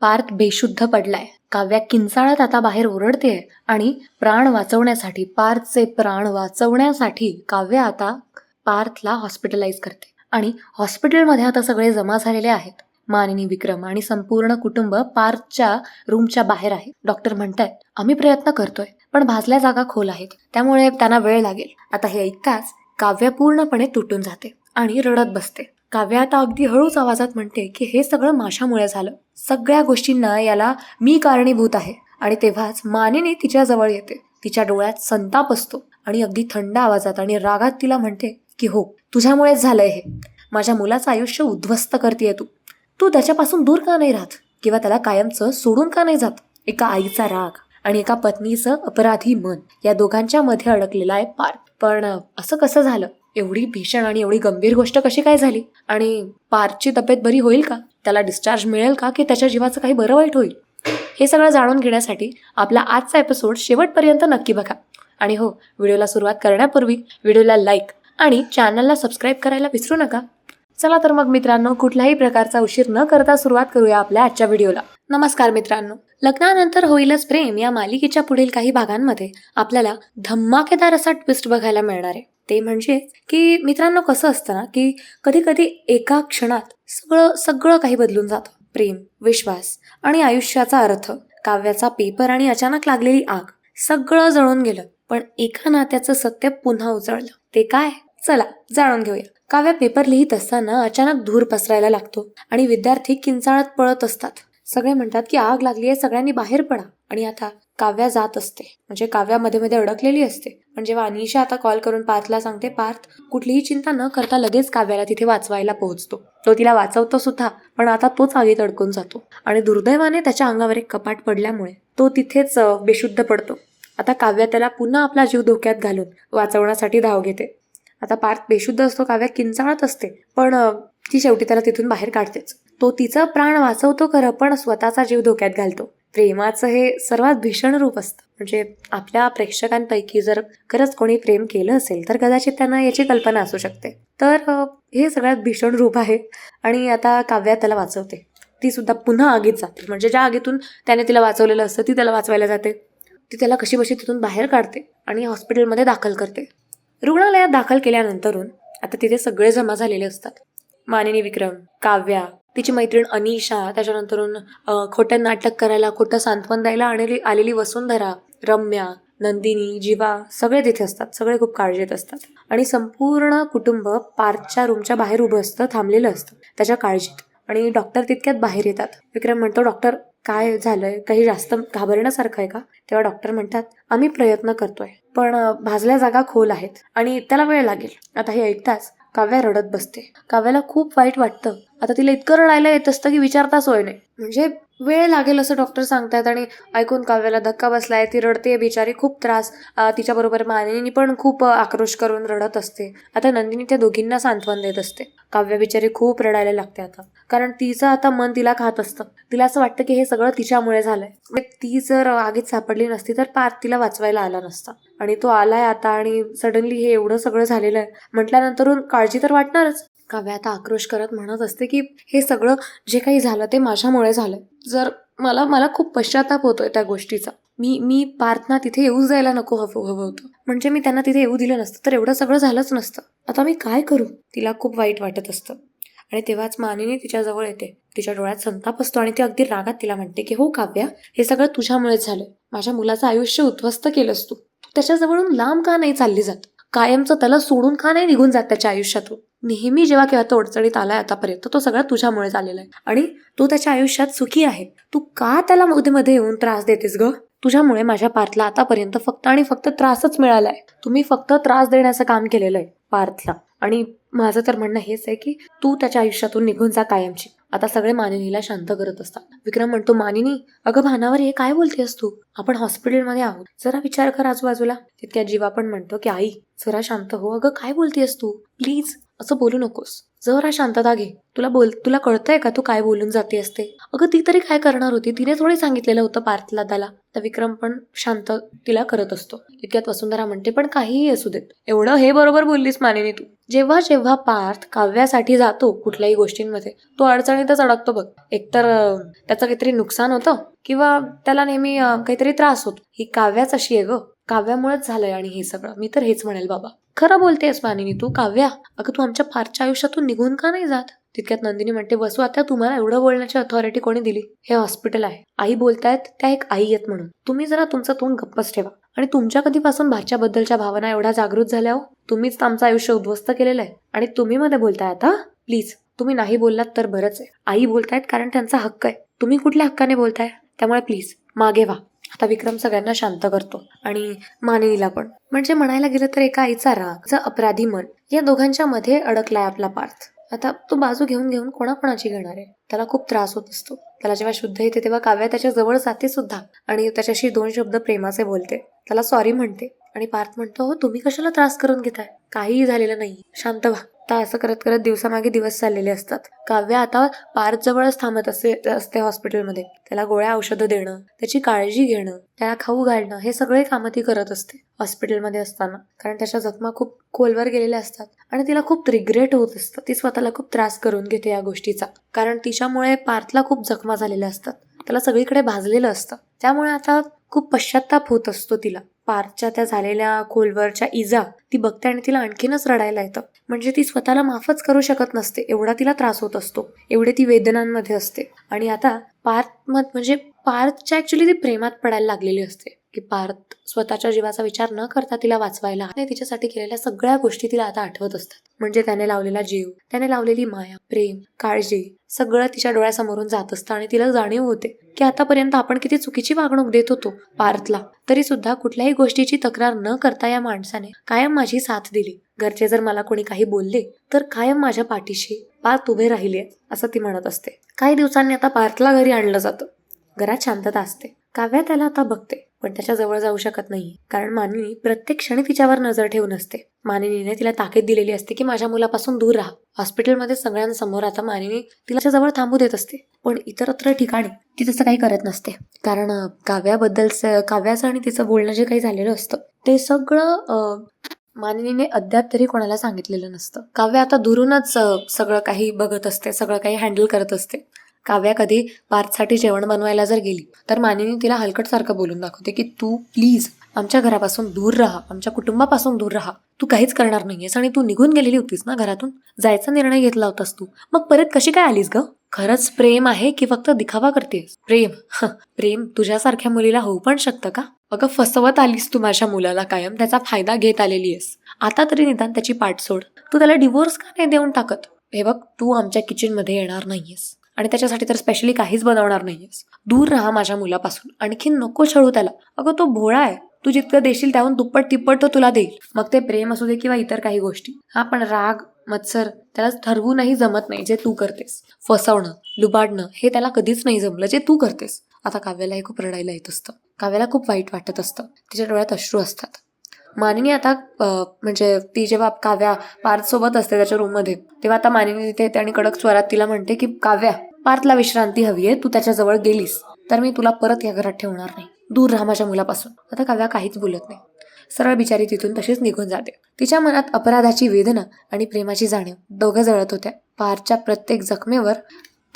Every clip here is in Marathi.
पार्थ बेशुद्ध पडलाय. काव्या किंचाळत आता बाहेर ओरडते आणि प्राण वाचवण्यासाठी पार्थचे प्राण वाचवण्यासाठी काव्या आता पार्थला हॉस्पिटलाइज करते. आणि हॉस्पिटलमध्ये आता सगळे जमा झालेले आहेत. मानिनी विक्रम आणि संपूर्ण कुटुंब पार्थच्या रूमच्या बाहेर आहे. डॉक्टर म्हणतायत आम्ही प्रयत्न करतोय पण भाजल्या जागा खोल आहेत. त्यामुळे त्यांना वेळ लागेल. आता हे ऐकताच काव्य पूर्णपणे तुटून जाते आणि रडत बसते. काव्या आता अगदी हळूच आवाजात म्हणते की हे सगळं माशामुळे झालं. सगळ्या गोष्टींना याला मी कारणीभूत आहे आणि तेव्हाच मानेने तिच्या जवळ येते. तिच्या डोळ्यात संताप असतो आणि अगदी थंड आवाजात आणि रागात तिला म्हणते की हो तुझ्यामुळेच झालंय हे. माझ्या मुलाचं आयुष्य उद्ध्वस्त करतेय तू. तू त्याच्यापासून दूर का नाही राहत? किंवा त्याला कायमचं सोडून का नाही जात? एका आईचा राग आणि एका पत्नीचं अपराधी मन या दोघांच्या मध्ये अडकलेला आहे पार. पण असं कसं झालं? एवढी भीषण आणि एवढी गंभीर गोष्ट कशी काय झाली? आणि पार्थची तब्येत बरी होईल का? त्याला डिस्चार्ज मिळेल का? की त्याच्या जीवाचं काही बरं वाईट होईल? हे सगळं जाणून घेण्यासाठी आपला आजचा एपिसोड शेवटपर्यंत नक्की बघा. आणि हो व्हिडिओला सुरुवात करण्यापूर्वी व्हिडिओला लाईक आणि चॅनलला सबस्क्राईब करायला विसरू नका. चला तर मग मित्रांनो कुठल्याही प्रकारचा उशीर न करता सुरुवात करूया आपल्या आजच्या व्हिडिओला. नमस्कार मित्रांनो. लग्नानंतर होईलच प्रेम या मालिकेच्या पुढील काही भागांमध्ये आपल्याला धम्माकेदार असा ट्विस्ट बघायला मिळणार आहे. ते म्हणजे की मित्रांनो कसं असतं ना की कधी कधी एका क्षणात सगळं सगळं काही बदलून जातं. प्रेम विश्वास आणि आयुष्याचा अर्थ. काव्याचा पेपर आणि अचानक लागलेली आग सगळं जळून गेलं पण एका नात्याचं सत्य पुन्हा उजळलं ते काय? चला जाणून घेऊया. काव्या पेपर लिहित असताना अचानक धूर पसरायला लागतो आणि विद्यार्थी किंचाळत पळत असतात. सगळे म्हणतात की आग लागली आहे सगळ्यांनी बाहेर पडा. आणि आता काव्या जात असते. म्हणजे काव्या मध्ये मध्ये अडकलेली असते. पण जेव्हा अनिशा आता कॉल करून पार्थला सांगते पार्थ कुठलीही चिंता न करता लगेच काव्याला तिथे वाचवायला पोहोचतो. तो तिला वाचवतो सुद्धा पण आता तोच आगीत अडकून जातो. आणि दुर्दैवाने त्याच्या अंगावर एक कपाट पडल्यामुळे तो तिथेच बेशुद्ध पडतो. आता काव्या त्याला पुन्हा आपला जीव धोक्यात घालून वाचवण्यासाठी धाव घेते. आता पार्थ बेशुद्ध असतो काव्या किंचाळत असते. पण ती शेवटी त्याला तिथून बाहेर काढतेच. तो तिचा प्राण वाचवतो खरं पण स्वतःचा जीव धोक्यात घालतो. प्रेमाचं हे सर्वात भीषण रूप असतं. म्हणजे आपल्या प्रेक्षकांपैकी जर खरंच कोणी प्रेम केलं असेल तर कदाचित त्यांना याची कल्पना असू शकते. तर हे सगळ्यात भीषण रूप आहे आणि आता काव्या त्याला वाचवते. ती सुद्धा पुन्हा आगीत जाते. म्हणजे ज्या आगीतून त्याने तिला वाचवलेलं असतं ती त्याला वाचवायला जाते. ती त्याला कशी बशी तिथून बाहेर काढते आणि हॉस्पिटलमध्ये दाखल करते. रुग्णालयात दाखल केल्यानंतरून आता तिथे सगळे जमा झालेले असतात. मानिनी विक्रम काव्या तिची मैत्रीण अनिशा त्याच्यानंतरून अ, खोटं नाटक करायला खोटं सांत्वन द्यायला आणलेली आलेली वसुंधरा रम्या नंदिनी जीवा सगळे तिथे असतात. सगळे खूप काळजीत असतात. आणि संपूर्ण कुटुंब पार्कच्या रूमच्या बाहेर उभं असतं थांबलेलं असतं. त्याच्या काळजीत. आणि डॉक्टर तितक्यात बाहेर येतात. विक्रम म्हणतो डॉक्टर काय झालंय? काही जास्त घाबरण्यासारखं आहे का? तेव्हा डॉक्टर म्हणतात आम्ही प्रयत्न करतोय पण भाजल्या जागा खोल आहेत आणि त्याला वेळ लागेल. आता हे ऐकताच काव्या रडत बसते. काव्याला खूप वाईट वाटतं. आता तिला इतकं रडायला येत असतं की विचारता सोय नाही. म्हणजे वेळ लागेल असं डॉक्टर सांगतायत आणि ऐकून काव्याला धक्का बसलाय ती रडते बिचारी खूप त्रास तिच्याबरोबर मानिनी पण खूप आक्रोश करून रडत असते. आता नंदिनी त्या दोघींना सांत्वन देत असते. काव्या बिचारी खूप रडायला लागते आता. कारण तिचं आता मन तिला खात असतं. तिला असं वाटतं की हे सगळं तिच्यामुळे झालंय. म्हणजे ती जर आगीत सापडली नसती तर पार्थ तिला वाचवायला आला नसता. आणि तो आलाय आता आणि सडनली हे एवढं सगळं झालेलं आहे. म्हटल्यानंतरून काळजी तर वाटणारच. काव्या आता आक्रोश करत म्हणत असते की हे सगळं जे काही झालं ते माझ्यामुळे झालं जर मला मला खूप पश्चाताप होतोय त्या गोष्टीचा. मी मी पार्थना तिथे येऊच जायला नको हवं हवं होतं. म्हणजे मी त्यांना तिथे येऊ दिलं नसतं तर एवढं सगळं झालंच नसतं. आता मी काय करू? तिला खूप वाईट वाटत असतं. आणि तेव्हाच मानिनी तिच्याजवळ येते. तिच्या डोळ्यात संताप असतो आणि ती अगदी रागात तिला म्हणते की हो काव्या हे सगळं तुझ्यामुळेच झालं माझ्या मुलाचं आयुष्य उद्ध्वस्त केलंस तू. तू त्याच्याजवळून लांब का नाही चालली जात? कायमचं त्याला सोडून का नाही निघून जात त्याच्या आयुष्यातून? नेहमी जेव्हा केव्हा तो अडचणीत आलाय आतापर्यंत तो सगळा तुझ्यामुळे झालेला आहे. आणि तो त्याच्या आयुष्यात सुखी आहे. तू का त्याला मध्ये मध्ये येऊन त्रास देतेस ग? तुझ्यामुळे माझ्या पार्थला आतापर्यंत फक्त आणि फक्त त्रासच मिळालाय. तुम्ही फक्त त्रास देण्याचं काम केलेलं आहे पार्थला. आणि माझं तर म्हणणं हेच आहे की तू त्याच्या आयुष्यातून निघून जा कायमची. आता सगळे मानिनीला शांत करत असतात. विक्रम म्हणतो मानिनी अगं भानावर हे काय बोलतेस तू? आपण हॉस्पिटलमध्ये आहोत. जरा विचार कर आजूबाजूला. तितक्या जीवा पण म्हणतो की आई जरा शांत हो. अगं काय बोलतेस तू? प्लीज असं बोलू नकोस. जरा शांतता घे. तुला बोल तुला कळतंय का तू काय बोलून जाते असते? अगं ती तरी काय करणार होती? तिने थोडी सांगितलेलं होतं पार्थला त्याला तर विक्रम पण शांत तिला करत असतो. इतक्यात वसुंधरा म्हणते पण काहीही असू देत. एवढं हे बरोबर बोललीस मानेने तू. जेव्हा जेव्हा पार्थ काव्यासाठी जातो कुठल्याही गोष्टींमध्ये तो अडचणीतच अडकतो बघ. एकतर त्याचं काहीतरी नुकसान होतं किंवा त्याला नेहमी काहीतरी त्रास होतो. ही काव्याच अशी आहे ग. काव्यामुळेच झालंय आणि हे सगळं. मी तर हेच म्हणेल बाबा. खरं बोलतेस मानिनी तू काव्या. अगं तू आमच्या फारच्या आयुष्यातून निघून का नाही जात? तितक्यात नंदिनी म्हणते बसू आता तुम्हाला एवढं बोलण्याची अथॉरिटी कोणी दिली? हे हॉस्पिटल आहे. आई बोलतायत त्या एक आई आहेत म्हणून. तुम्ही जरा तुमचं तोंड गप्पच ठेवा. आणि तुमच्या कधीपासून भाच्याबद्दलच्या भावना एवढ्या जागृत झाल्या हो? तुम्हीच तर आमचं आयुष्य उद्ध्वस्त केलेलं आहे. आणि तुम्ही मध्ये बोलताय आता? प्लीज तुम्ही नाही बोललात तर बरंच आहे. आई बोलतायत कारण त्यांचा हक्क आहे. तुम्ही कुठल्या हक्काने बोलताय? त्यामुळे प्लीज मागे व्हा. आता विक्रम सगळ्यांना शांत करतो आणि मानिनीला पण. म्हणजे म्हणायला गेलं तर एका आईचा राग अपराधी मन या दोघांच्या मध्ये अडकलाय आपला पार्थ. आता तो बाजू घेऊन घेऊन कोणाकोणाची घेणार आहे? त्याला खूप त्रास होत असतो. त्याला जेव्हा शुद्ध येते तेव्हा काव्या त्याच्याजवळ जाते सुद्धा आणि त्याच्याशी दोन शब्द प्रेमाचे बोलते. त्याला सॉरी म्हणते. आणि पार्थ म्हणतो हो तुम्ही कशाला त्रास करून घेताय? काहीही झालेलं नाही. शांत व्हा. आता असं करत करत दिवसामागे दिवस चाललेले असतात. काव्य आता पार्थ जवळच थांबत असते असते हॉस्पिटलमध्ये. त्याला गोळ्या औषधं देणं त्याची काळजी घेणं त्याला खाऊ घालणं हे सगळे कामं ती करत असते हॉस्पिटलमध्ये असताना. कारण त्याच्या जखमा खूप खोलवर गेलेल्या असतात आणि तिला खूप रिग्रेट होत असतं. ती स्वतःला खूप त्रास करून घेते या गोष्टीचा. कारण तिच्यामुळे पार्थला खूप जखमा झालेल्या असतात. त्याला सगळीकडे भाजलेलं असतं. त्यामुळे आता खूप पश्चाताप होत असतो तिला. पार्कच्या त्या झालेल्या खोलवरच्या इजा ती बघते आणि तिला आणखीनच रडायला येतं. म्हणजे ती स्वतःला माफच करू शकत नसते एवढा तिला त्रास होत असतो. एवढे ती वेदनांमध्ये असते. आणि आता पार्थ म्हणजे पार्थच्या ऍक्च्युली ती प्रेमात पडायला लागलेली असते. की पार्थ स्वतःच्या जीवाचा विचार न करता तिला वाचवायला आणि तिच्यासाठी केलेल्या सगळ्या गोष्टी तिला आता आठवत असतात. म्हणजे त्याने लावलेला जीव त्याने लावलेली माया प्रेम काळजी सगळं तिच्या डोळ्यासमोरून जात असतं आणि तिला जाणीव होते की आतापर्यंत आपण किती चुकीची वागणूक देत होतो पार्थला. तरी सुद्धा कुठल्याही गोष्टीची तक्रार न करता या माणसाने कायम माझी साथ दिली. घरचे जर मला कोणी काही बोलले तर कायम माझ्या पाठीशी पार्थ उभे राहिले असं ती म्हणत असते. काही दिवसांनी आता पार्थला घरी आणलं जातं. घरात शांतता असते. काव्या त्याला आता बघते. पण त्याच्याजवळ जाऊ शकत नाही. कारण मानिनी प्रत्येक क्षणी तिच्यावर नजर ठेवून असते. मानिनीने तिला ताकीद दिलेली असते की माझ्या मुलापासून दूर राहा. हॉस्पिटलमध्ये सगळ्यांसमोर आता मानिनी तिला जवळ थांबू देत असते. पण इतरत्र ठिकाणी ती तसं काही करत नसते. कारण काव्याबद्दलचं काव्याचं आणि तिचं बोलणं जे काही झालेलं असतं ते सगळं मानिनीने अद्याप तरी कोणाला सांगितलेलं नसतं. काव्य आता दुरूनच सगळं काही बघत असते सगळं काही हँडल करत असते. काव्या कधी पार्थसाठी जेवण बनवायला जर गेली तर मानिनी तिला हलकटसारखं बोलून दाखवते की तू प्लीज आमच्या घरापासून दूर राहा आमच्या कुटुंबापासून दूर राहा. तू काहीच करणार नाहीयेस आणि तू निघून गेलेली होतीस ना घरातून? जायचा निर्णय घेतला होतास तू. मग परत कशी काय आलीस ग? खरंच प्रेम आहे की फक्त दिखावा करतेस? प्रेम? हं, प्रेम तुझ्यासारख्या मुलीला होऊ पण शकतं का? अगं फसवत आलीस तू माझ्या मुलाला कायम त्याचा फायदा घेत आलेली आहेस आता तरी निदान त्याची पाठ सोड. तू त्याला डिवोर्स का नाही देऊन टाकत? हे बघ तू आमच्या किचनमध्ये येणार नाहीयेस. आणि त्याच्यासाठी तर स्पेशली काहीच बनवणार नाहीयेस. दूर राहा माझ्या मुलापासून. आणखी नको छळू त्याला. अगं तो भोळा आहे. तू जितकं देशील त्याहून दुप्पट तिप्पट तो तुला देईल. मग ते प्रेम असू दे किंवा इतर काही गोष्टी. हा पण राग मत्सर त्याला ठरवूनही जमत नाही जे तू करतेस. फसवणं लुबाडणं हे त्याला कधीच नाही जमलं जे तू करतेस. आता काव्याला हे खूप रडायला येत असतं. काव्याला खूप वाईट वाटत असतं. तिच्या डोळ्यात अश्रू असतात. मानिनी आता म्हणजे ती जेव्हा काव्या पार्थ सोबत असते त्याच्या रूममध्ये तेव्हा आता मानिनी तिथे येते आणि कडक स्वरात तिला म्हणते की काव्या पार्थला विश्रांती हवी आहे तू त्याच्याजवळ गेलीस. तर मी तुला परत या घरात ठेवणार नाही. दूर राहा माझ्या मुलापासून. आता काव्या काहीच बोलत नाही. सरळ बिचारी तिथून तशीच निघून जाते. तिच्या मनात अपराधाची वेदना आणि प्रेमाची जाणीव दोघं जळत होत्या. पारच्या प्रत्येक जखमेवर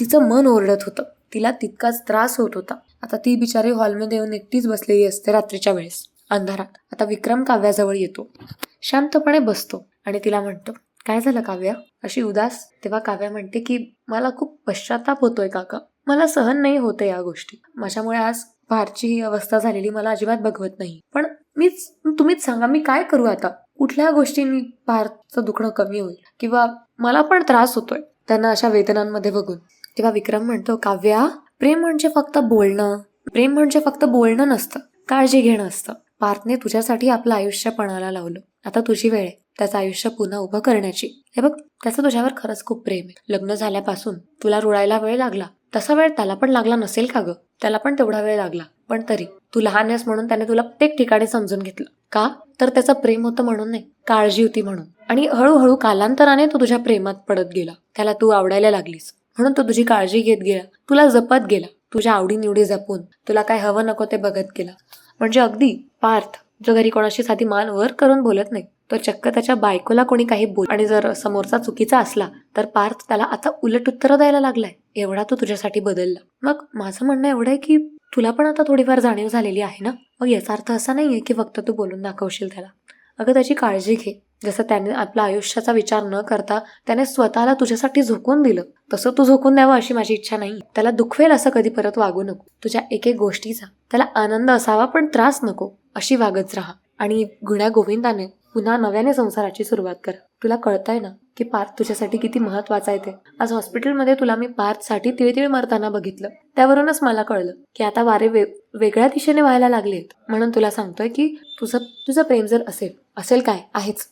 तिचं मन ओरडत होतं. तिला तितकाच त्रास होत होता. आता ती बिचारी हॉलमध्ये येऊन एकटीच बसलेली असते रात्रीच्या वेळेस. अंधारात. आता विक्रम काव्याजवळ येतो. शांतपणे बसतो आणि तिला म्हणतो काय झालं काव्या? अशी उदास. तेव्हा काव्या म्हणते की मला खूप पश्चाताप होतोय काका. मला सहन नाही होते या गोष्टी. माझ्यामुळे आज फारची ही अवस्था झालेली मला अजिबात बघवत नाही. पण मीच तुम्हीच सांगा मी काय करू आता? कुठल्या गोष्टींनी फारचं दुखणं कमी होईल? किंवा मला पण त्रास होतोय? त्यांना अशा वेदनांमध्ये बघून. तेव्हा विक्रम म्हणतो काव्या प्रेम म्हणजे फक्त बोलणं. प्रेम म्हणजे फक्त बोलणं नसतं. काळजी घेणं असतं. पार्थने तुझ्यासाठी आपलं आयुष्य पणाला लावलं. आता तुझी वेळ आहे. त्याचं आयुष्य पुन्हा उभं करण्याची. हे बघ त्याचं तुझ्यावर खरंच खूप प्रेम आहे. लग्न झाल्यापासून तुला रुळायला वेळ लागला. तसा वेळ त्याला पण लागला नसेल का ग? त्याला पण तेवढा वेळ लागला. पण तरी तू लहान आहेस म्हणून त्याने तुला प्रत्येक ठिकाणी समजून घेतलं. का? तर त्याचं प्रेम होतं म्हणून नाही. काळजी होती म्हणून. आणि हळूहळू कालांतराने तो तुझ्या प्रेमात पडत गेला. त्याला तू आवडायला लागलीस. म्हणून तो तुझी काळजी घेत गेला. तुला जपत गेला. तुझ्या आवडीनिवडी जपून तुला काय हवं नको ते बघत गेला. म्हणजे अगदी पार्थ जो घरी कोणाशी साधी मान वर करून बोलत नाही तर चक्क त्याच्या बायकोला कोणी काही बोल आणि जर समोरचा चुकीचा असला तर पार्थ त्याला आता उलट उत्तरं द्यायला लागलाय. एवढा तो तुझ्यासाठी बदलला. मग माझं म्हणणं एवढं आहे की तुला पण आता थोडीफार जाणीव झालेली आहे ना? मग याचा अर्थ असा नाहीये की फक्त तू बोलून दाखवशील त्याला. अगं त्याची काळजी घे. जसं त्याने आपल्या आयुष्याचा विचार न करता त्याने स्वतःला तुझ्यासाठी झोकून दिलं तसं तू झोकून द्यावं अशी माझी इच्छा नाही. त्याला दुखवेल असं कधी परत वागू नको. तुझ्या एक एक गोष्टीचा त्याला आनंद असावा पण त्रास नको अशी वागत राहा. आणि गुण्या गोविंदाने पुन्हा नव्याने संसाराची सुरुवात कर. तुला कळतंय ना की पार्थ तुझ्यासाठी किती महत्त्वाचा आहे ते? आज हॉस्पिटलमध्ये तुला मी पार्थसाठी तिळतिळ मरताना बघितलं. त्यावरूनच मला कळलं की आता वारे वे वेगळ्या दिशेने व्हायला लागलेत. म्हणून तुला सांगतोय की तुझं तुझं प्रेम जर असेल असेल काय? आहेच.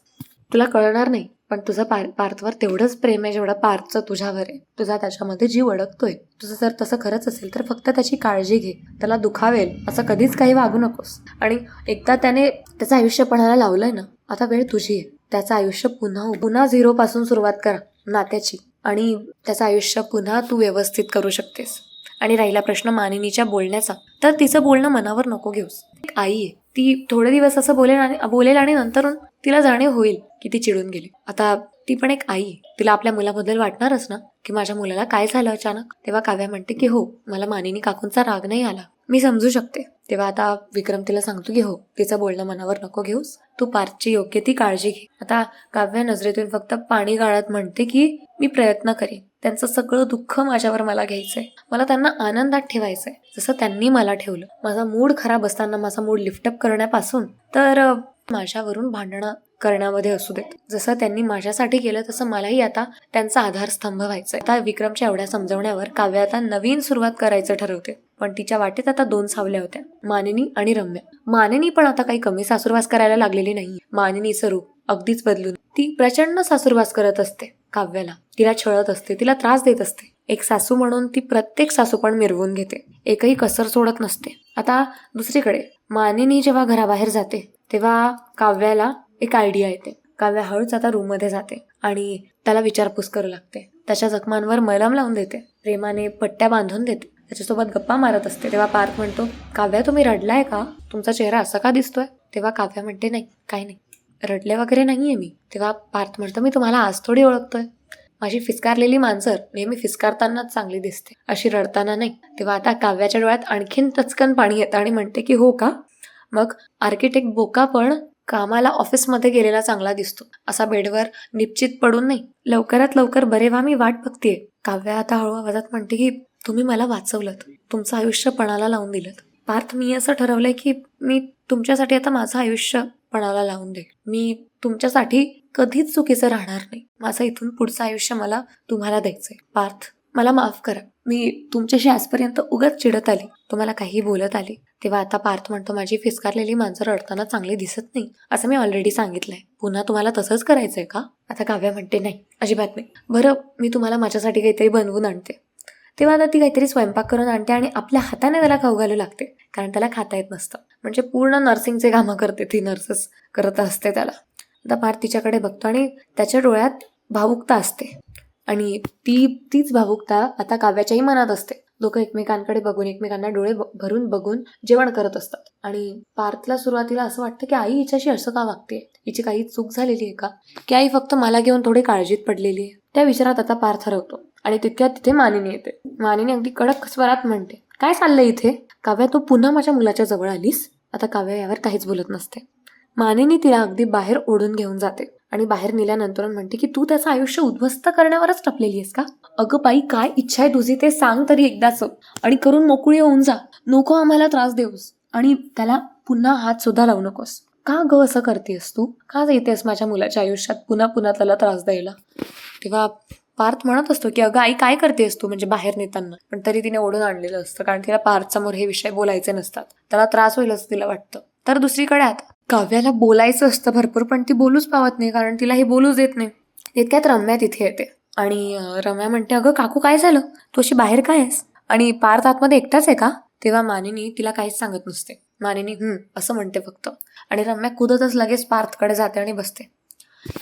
तुला कळणार नाही पण तुझं पार पार्थवर तेवढंच प्रेम आहे जेवढं पार्थचं तुझ्यावर आहे. तुझा त्याच्यामध्ये जीव अडकतोय. तुझं जर तसं खरंच असेल तर फक्त त्याची काळजी घे. त्याला दुखावेल असं कधीच काही वागू नकोस. आणि एकदा त्याने त्याचं आयुष्य पणाला लावलंय ना आता वेळ तुझी आहे. त्याचं आयुष्य पुन्हा पुन्हा झिरो पासून सुरुवात करा नात्याची. आणि त्याचं आयुष्य पुन्हा तू व्यवस्थित करू शकतेस. आणि राहिला प्रश्न मानिनीच्या बोलण्याचा तर तिचं बोलणं मनावर नको घेऊस. एक आई आहे. ती थोडे दिवस असं बोलेल आणि बोलेल आणि नंतर तिला जाणीव होईल की ती चिडून गेली. आता ती पण एक आई. तिला आपल्या मुलाबद्दल वाटणारच ना की माझ्या मुलाला काय झालं अचानक? तेव्हा काव्या म्हणते की हो मला मानिनी काकूंचा राग नाही आला. मी समजू शकते. तेव्हा आता विक्रम तिला सांगतो की हो तिचं बोलणं मनावर नको घेऊस. तू पार्थची योग्य ती काळजी घे. आता काव्या नजरेतून फक्त पाणी गाळत म्हणते की मी प्रयत्न करेन. त्यांचं सगळं दुःख माझ्यावर मला घ्यायचंय. मला त्यांना आनंदात ठेवायचंय. जसं त्यांनी मला ठेवलं. माझा मूड खराब असताना माझा मूड लिफ्टअप करण्यापासून तर माझ्यावरून भांडणं करण्यामध्ये असू देत. जसं त्यांनी माझ्यासाठी केलं तसं मलाही आता त्यांचा आधारस्तंभ व्हायचा आता विक्रमच्या एवढ्या समजवण्यावर काव्य आता नवीन सुरुवात करायचं ठरवते. पण तिच्या वाटेत आता दोन सावल्या होत्या मानिनी आणि रम्या. मानिनी पण आता काही कमी सासूरवास करायला लागलेली नाही मानिनीचं रूप अगदीच बदलून ती प्रचंड सासूरवास करत असते. काव्याला. तिला छळत असते तिला त्रास देत असते. एक सासू म्हणून ती प्रत्येक सासू पण मिरवून घेते. एकही कसर सोडत नसते. आता दुसरीकडे. मानिनी जेव्हा घराबाहेर जाते तेव्हा काव्याला एक आयडिया येते. काव्या हळूच आता रूममध्ये जाते आणि त्याला विचारपूस करू लागते. त्याच्या जखमांवर मलम लावून देते. प्रेमाने पट्ट्या बांधून देते. त्याच्यासोबत गप्पा मारत असते. तेव्हा पार्थ म्हणतो काव्या तुम्ही रडलाय का? तुमचा चेहरा असा का दिसतोय? तेव्हा काव्या म्हणते नाही काही नाही. रडले वगैरे नाही आहे मी. तेव्हा पार्थ म्हणतो मी तुम्हाला आज थोडी ओळखतोय. माझी फिसकारलेली मांजर नेहमी फिसकारतानाच चांगली दिसते. अशी रडताना नाही. तेव्हा आता काव्याच्या डोळ्यात आणखीन टचकन पाणी येतं आणि म्हणते की हो का? मग आर्किटेक्ट बोका पण कामाला ऑफिसमध्ये गेलेला चांगला दिसतो. असा बेडवर निश्चित पडून नाही. लवकरात लवकर बरे व्हा मी वाट बघतीये. काव्या आता हळू आवाजात म्हणते की तुम्ही मला वाचवलं तुमचं आयुष्य पणाला लावून दिलं पार्थ मी असं ठरवलंय की मी तुमच्यासाठी आता माझं आयुष्य पणाला लावून दे. मी तुमच्यासाठी कधीच चुकीचं राहणार नाही. माझं इथून पुढचं आयुष्य मला तुम्हाला द्यायचंय. पार्थ मला माफ करा. मी तुमच्याशी आजपर्यंत उगाच चिडत आली. तुम्हाला काही बोलत आली. तेव्हा आता पार्थ म्हणतो माझी फिसकारलेली माणसं रडताना चांगली दिसत नाही. असं मी ऑलरेडी सांगितलंय. पुन्हा तुम्हाला तसंच करायचंय का? आता काव्या म्हणते नाही अजिबात नाही. बरं मी तुम्हाला माझ्यासाठी काहीतरी बनवून आणते. तेव्हा आता ती काहीतरी स्वयंपाक करून आणते आणि आपल्या हाताने त्याला खाऊ घालू लागते. कारण त्याला खाता येत नसतं. म्हणजे पूर्ण नर्सिंगचे कामं करते ती नर्सेस करत असते त्याला. आता पार्थ तिच्याकडे बघतो आणि त्याच्या डोळ्यात भावुकता असते. आणि ती तीच भावुकता आता काव्याच्याही मनात असते. लोक एकमेकांकडे बघून एकमेकांना डोळे ब- भरून बघून जेवण करत असतात. आणि पार्थला सुरुवातीला असं वाटतं की आई हिच्याशी असं का वागते हिची काही चूक झालेली आहे का? की आई फक्त मला घेऊन थोडी काळजीत पडलेली आहे? त्या विचारात आता पार्थ हरवतो आणि तितक्यात तिथे मानिनी येते. मानिनी अगदी कडक स्वरात म्हणते काय चाललंय इथे? काव्या तू पुन्हा माझ्या मुलाच्या जवळ आलीस? आता काव्या यावर काहीच बोलत नसते. मानिनी तिला अगदी बाहेर ओढून घेऊन जाते आणि बाहेर नेल्यानंतर म्हणते की तू त्याचं आयुष्य उद्ध्वस्त करण्यावरच टपलेली आहेस का? अगं बाई काय इच्छा आहे तुझी ते सांग तरी एकदाच. आणि करून मोकळी होऊन जा. नको आम्हाला त्रास देऊस. आणि त्याला पुन्हा हात सुद्धा लावू नकोस. का ग असं करतेस तू? का येतेस माझ्या मुलाच्या आयुष्यात पुन्हा पुन्हा त्याला त्रास द्यायला? तेव्हा पार्थ म्हणत असतो की अगं आई काय करतेस तू? म्हणजे बाहेर नेताना. पण तरी तिने ओढून आणलेलं असतं कारण तिला पार्थ समोर हे विषय बोलायचे नसतात. त्याला त्रास होईल असं तिला वाटतं. तर दुसरीकडे आता. काव्याला बोलायचं असतं भरपूर पण ती बोलूच पावत नाही कारण तिला हे बोलूच देत नाही. तितक्यात रम्या तिथे येते. आणि रम्या म्हणते अगं काकू काय झालं? तू अशी बाहेर काय आहेस? आणि पार्थ आतमध्ये एकटाच आहे का? तेव्हा मानिनी तिला काहीच सांगत नसते. मानिनी हम्म असं म्हणते फक्त. आणि रम्या कुदतच लगेच पार्थकडे जाते आणि बसते.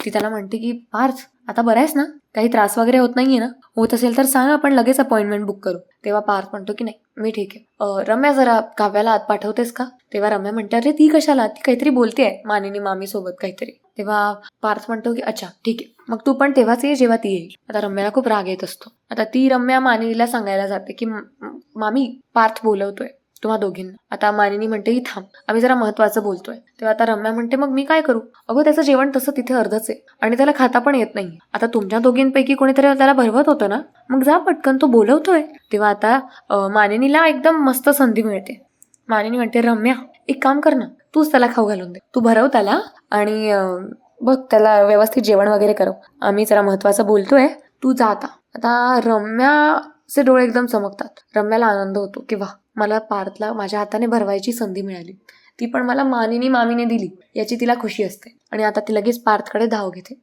ती त्याला म्हणते की पार्थ आता बरं आहेस ना? काही त्रास वगैरे होत नाहीये ना? होत असेल तर सांग आपण लगेच अपॉइंटमेंट बुक करू. तेव्हा पार्थ म्हणतो की नाही मी ठीक आहे. रम्या जरा काव्याला आत पाठवतेस का? तेव्हा रम्या म्हणते अरे ती कशाला? ती काहीतरी बोलतेय मानिनी मामी सोबत काहीतरी. तेव्हा पार्थ म्हणतो की अच्छा ठीक आहे. मग तू पण तेव्हाच ये जेव्हा ती येईल. आता रम्याला खूप राग येत असतो. आता ती रम्या मानिनीला सांगायला जाते की मामी पार्थ बोलवतोय. तुम्हा दोघींना. आता मानिनी म्हणते ही थांब आम्ही जरा महत्वाचं बोलतोय. तेव्हा आता रम्या म्हणते मग मी काय करू? अगं त्याचं जेवण तसं तिथे अर्धच आहे आणि त्याला खाता पण येत नाही. आता तुमच्या दोघींपैकी कोणीतरी त्याला भरवत होतं ना? मग जा पटकन तो बोलवतोय. तेव्हा आता मानिनीला एकदम मस्त संधी मिळते. मानिनी म्हणते रम्या एक काम कर ना तूच त्याला खाऊ घालून दे. तू भरव त्याला आणि बघ त्याला व्यवस्थित जेवण वगैरे करव आम्ही जरा महत्वाचं बोलतोय. तू जा आता. आता असे डोळे एकदम चमकतात. रम्याला आनंद होतो की वा मला पार्थला माझ्या हाताने भरवायची संधी मिळाली. ती पण मला मानिनी मामीने दिली याची तिला खुशी असते. आणि आता ती लगेच पार्थकडे धाव घेते.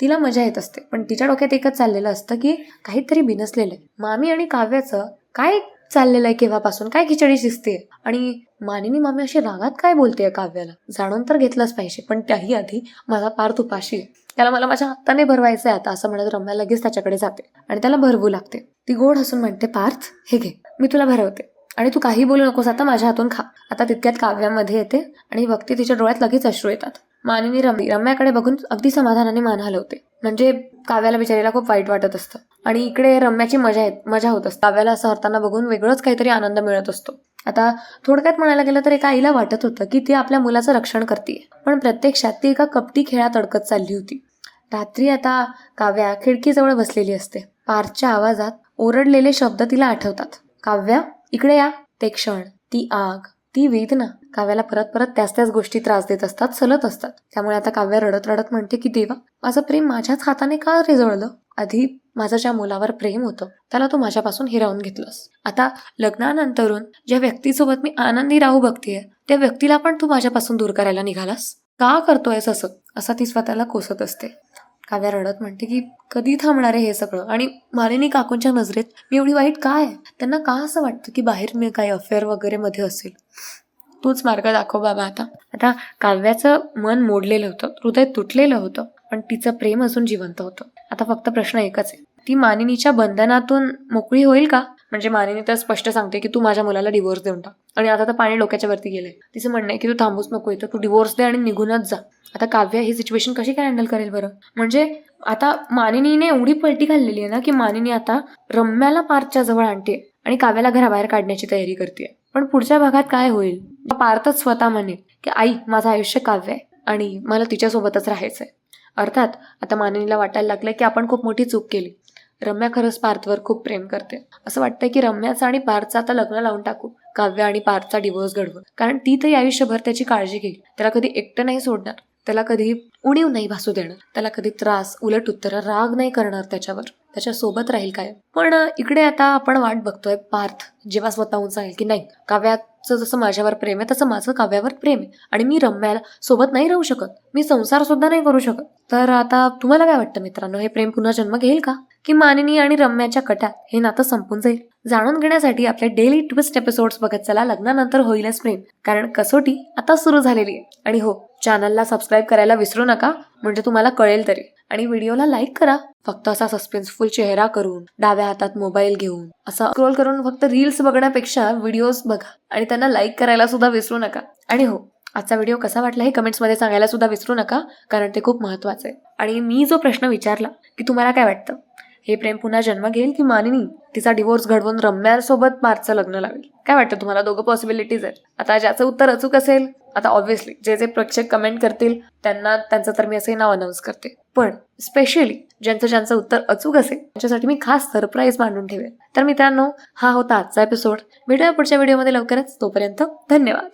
तिला मजा येत असते पण तिच्या डोक्यात एकच चाललेलं असतं की काहीतरी बिनसलेलं आहे. मामी आणि काव्याचं काय चाललेलं आहे केव्हापासून? काय खिचडी शिजते आणि मानिनी मामी अशी रागात काय बोलते काव्याला? जाणून तर घेतलंच पाहिजे पण त्याही आधी माझा पार्थ उपाशी आहे. त्याला मला माझ्या हाताने भरवायचं आहे आता असं म्हणत रम्या लगेच त्याच्याकडे जाते आणि त्याला भरवू लागते. ती गोड हसून म्हणते पार्थ हे घे मी तुला भरवते. आणि तू काही बोलू नकोस आता माझ्या हातून खा. आता तितक्यात काव्यामध्ये येते आणि भक्ती तिच्या डोळ्यात लगेच अश्रू येतात. मानिनी रम्य रम्याकडे बघून अगदी समाधानाने मान हलवते. म्हणजे काव्याला बिचारीला खूप वाईट वाटत असतं. आणि इकडे रम्याची मजा येत मजा होत असते. काव्याला असं हरताना बघून वेगळंच काहीतरी आनंद मिळत असतो. आता थोडक्यात म्हणायला गेलं तर एका आईला वाटत होतं की ती आपल्या मुलाचं रक्षण करते पण प्रत्यक्षात ती एका कपटी खेळात अडकत चालली होती. रात्री आता काव्या खिडकीजवळ बसलेली असते. पारच्या आवाजात ओरडलेले शब्द तिला आठवतात. काव्या इकडे या. ते क्षण ती आग ती वेदना. काव्याला परत परत त्याच त्याच गोष्टी त्रास देत असतात सलत असतात. त्यामुळे आता काव्या रडत रडत म्हणते की देवा माझं प्रेम माझ्याच हाताने का रिजळलं आधी माझं ज्या मुलावर प्रेम होतं त्याला तू माझ्यापासून हिरावून घेतलंस. आता लग्नानंतरून ज्या व्यक्तीसोबत मी आनंदी राहू बघतीये त्या व्यक्तीला पण तू माझ्यापासून दूर करायला निघालास? का करतोयस असं? असं ती स्वतःला कोसत असते. काव्या रडत म्हणते की कधी थांबणार आहे हे सगळं? आणि मालिनी काकूंच्या नजरेत मी एवढी वाईट काय? आहे? त्यांना का असं वाटतं की बाहेर मी काही अफेअर वगैरे मध्ये असेल? तूच मार्ग दाखव बाबा आता. आता काव्याचं मन मोडलेलं होतं हृदय तुटलेलं होतं पण तिचं प्रेम अजून जिवंत होतं. आता फक्त प्रश्न एकच आहे. ती मानिनीच्या बंधनातून मोकळी होईल का? म्हणजे मानिनी तर स्पष्ट सांगते की तू माझ्या मुलाला डिवोर्स देऊन टाक. आणि आता तर पाणी डोक्याच्या वरती गेलंय. तिचं म्हणणं आहे की तू थांबूच नको तर तू डिवोर्स दे आणि निघूनच जा. आता काव्या ही सिच्युएशन कशी काय हँडल करेल बरं? म्हणजे आता मानिनीने एवढी पलटी घाललेली आहे ना की मानिनी आता रम्याला पार्थच्या जवळ आणते आणि काव्याला घराबाहेर काढण्याची तयारी करते. पण पुढच्या भागात काय होईल? पार्थच स्वतः म्हणेल की आई माझं आयुष्य काव्य आहे आणि मला तिच्यासोबतच राहायचंय. अर्थात आता मानिनीला वाटायला लागलंय की आपण खूप मोठी चूक केली. रम्या खरंच पार्थवर खूप प्रेम करते. असं वाटतंय की रम्याचं आणि पार्थचं आता लग्न लावून टाकू काव्य आणि पार्थचा डिवोर्स घडवून. कारण ती तरी आयुष्यभर त्याची काळजी घेईल. त्याला कधी एकटं नाही सोडणार. त्याला कधी उणीव नाही भासू देणार. त्याला कधी त्रास उलट उत्तर राग नाही करणार त्याच्यावर. त्याच्यासोबत राहील काय? पण इकडे आता आपण वाट बघतोय पार्थ जेव्हा स्वतःहून सांगेल की नाही काव्याचं जसं माझ्यावर प्रेम आहे तसं माझं काव्यावर प्रेम आहे. आणि मी रम्याला सोबत नाही राहू शकत. मी संसार सुद्धा नाही करू शकत. तर आता तुम्हाला काय वाटतं मित्रांनो? हे प्रेम पुन्हा जन्म घेईल का? की मानिनी आणि रम्याच्या कटात हे नातं संपून जाईल? जाणून घेण्यासाठी आपल्या डेली ट्विस्ट एपिसोड्स बघत चला. लग्नानंतर होईलच प्रेम. कारण कसोटी आता सुरू झालेली आहे. आणि हो चॅनलला सबस्क्राईब करायला विसरू नका. म्हणजे तुम्हाला कळेल तरी. आणि व्हिडिओला लाईक करा. फक्त असा सस्पेन्सफुल चेहरा करून डाव्या हातात मोबाईल घेऊन असा स्क्रोल करून फक्त रील्स बघण्यापेक्षा व्हिडिओज बघा. आणि त्यांना लाईक करायला सुद्धा विसरू नका. आणि हो आजचा व्हिडिओ कसा वाटला हे कमेंट्समध्ये सांगायला सुद्धा विसरू नका कारण ते खूप महत्वाचं आहे. आणि मी जो प्रश्न विचारला की तुम्हाला काय वाटतं? हे प्रेम पुन्हा जन्म घेईल की मानिनी? तिचा डिवोर्स घडवून रम्यासोबत मार्चचं लग्न लावेल. काय वाटतं तुम्हाला? दोघं पॉसिबिलिटीज आहेत. आता ज्याचं उत्तर अचूक असेल आता ऑब्व्हियसली जे जे प्रेक्षक कमेंट करतील त्यांना त्यांचं तर मी असे नाव अनाऊन्स करते. पण स्पेशली ज्यांचं ज्यांचं उत्तर अचूक असेल त्यांच्यासाठी मी खास सरप्राईज मांडून ठेवेल. तर मित्रांनो हा होता आजचा एपिसोड भेटूया पुढच्या व्हिडिओमध्ये लवकरच. तोपर्यंत धन्यवाद.